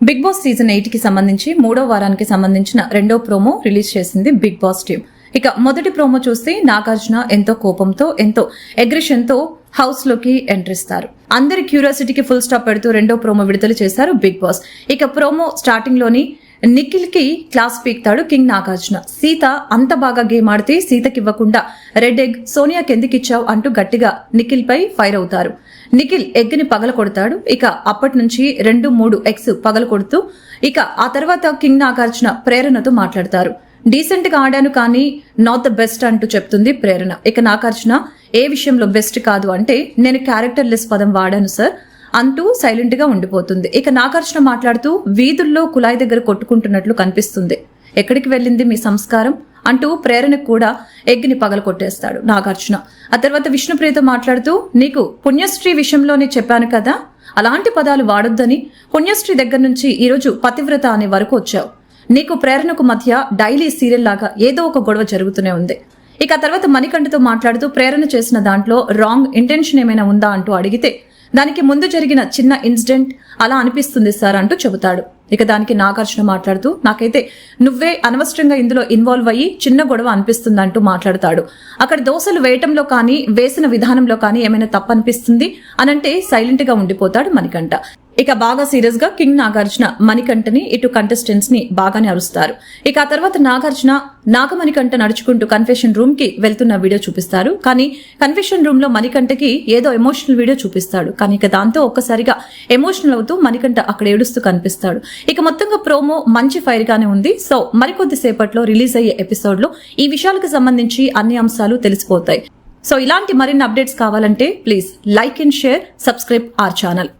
Big boss season ఎయిట్కి సంబంధించి మూడో వారానికి సంబంధించిన రెండో ప్రోమో రిలీజ్ చేసింది బిగ్ బాస్ టీమ్ ఇక మొదటి ప్రోమో చూస్తే నాగార్జున ఎంతో కోపంతో ఎంతో అగ్రెషన్తో హౌస్లోకి ఎంట్రిస్తారు అందరి క్యూరియాసిటీకి ఫుల్ స్టాప్ పెడుతూ రెండో ప్రోమో విడుదల చేశారు బిగ్ బాస్. ఇక ప్రోమో స్టార్టింగ్లోని నిఖిల్కి క్లాస్ పీక్తాడు కింగ్ నాగార్జున. సీత అంత బాగా గేమ్ ఆడితే సీతకి ఇవ్వకుండా రెడ్ ఎగ్ సోనియాకి ఎందుకు ఇచ్చావు అంటూ గట్టిగా నిఖిల్ పై ఫైర్ అవుతారు. నిఖిల్ ఎగ్ని పగల కొడతాడు ఇక అప్పటి నుంచి రెండు మూడు ఎగ్స్ పగల కొడుతూ ఇక ఆ తర్వాత కింగ్ నాగార్జున ప్రేరణతో మాట్లాడతారు. డీసెంట్గా ఆడాను కానీ నాట్ ద బెస్ట్ అంటూ చెప్తుంది ప్రేరణ. ఇక నాగార్జున ఏ విషయంలో బెస్ట్ కాదు అంటే నేను క్యారెక్టర్లెస్ పదం వాడాను సార్. అంటూ సైలెంట్గా ఉండిపోతుంది. ఇక నాగార్జున మాట్లాడుతూ వీధుల్లో కుళాయి దగ్గర కొట్టుకుంటున్నట్లు కనిపిస్తుంది. ఎక్కడికి వెళ్ళింది మీ సంస్కారం? అంటూ ప్రేరణకు కూడా ఎగ్గిని పగల కొట్టేస్తాడు నాగార్జున. ఆ తర్వాత విష్ణుప్రియతో మాట్లాడుతూ నీకు పుణ్యశ్రీ విషయంలోనే చెప్పాను కదా? అలాంటి పదాలు వాడొద్దని పుణ్యశ్రీ దగ్గర నుంచి ఈరోజు పతివ్రత అనే వరకు వచ్చావు. నీకు ప్రేరణకు మధ్య డైలీ సీరియల్ లాగా ఏదో ఒక గొడవ జరుగుతూనే ఉంది. ఇక ఆ తర్వాత మణికంఠతో మాట్లాడుతూ ప్రేరణ చేసిన దాంట్లో రాంగ్ ఇంటెన్షన్ ఏమైనా ఉందా అంటూ అడిగితే దానికి ముందు జరిగిన చిన్న ఇన్సిడెంట్ అలా అనిపిస్తుంది సార్ అంటూ చెబుతాడు. ఇక దానికి నాగార్జున మాట్లాడుతూ నాకైతే నువ్వే అనవసరంగా ఇందులో ఇన్వాల్వ్ అయ్యి చిన్న గొడవ అనిపిస్తుంది అంటూ మాట్లాడతాడు. అక్కడ దోశలు వేయటంలో కానీ వేసిన విధానంలో కానీ ఏమైనా తప్పు అనిపిస్తుంది అనంటే సైలెంట్గా ఉండిపోతాడు మణికంఠ. ఇక బాగా సీరియస్గా కింగ్ నాగార్జున మణికంఠని ఇటు కంటెస్టెంట్స్ని బాగానే అరుస్తారు. ఇక ఆ తర్వాత నాగార్జున నాగమణికంఠ నడుచుకుంటూ కన్ఫెషన్ రూమ్కి వెళ్తున్న వీడియో చూపిస్తారు. కానీ కన్ఫెషన్ రూమ్లో మణికంఠకి ఏదో ఎమోషనల్ వీడియో చూపిస్తాడు. కానీ ఇక దాంతో ఒక్కసారిగా ఎమోషనల్ అవుతూ మణికంఠ అక్కడ ఏడుస్తూ కనిపిస్తాడు. ఇక మొత్తంగా ప్రోమో మంచి ఫైర్ గానే ఉంది. సో మరికొద్ది సేపట్లో రిలీజ్ అయ్యే ఎపిసోడ్లో ఈ విషయాలకు సంబంధించి అన్ని అంశాలు తెలిసిపోతాయి. సో ఇలాంటి మరిన్ని అప్డేట్స్ కావాలంటే please like and share subscribe our channel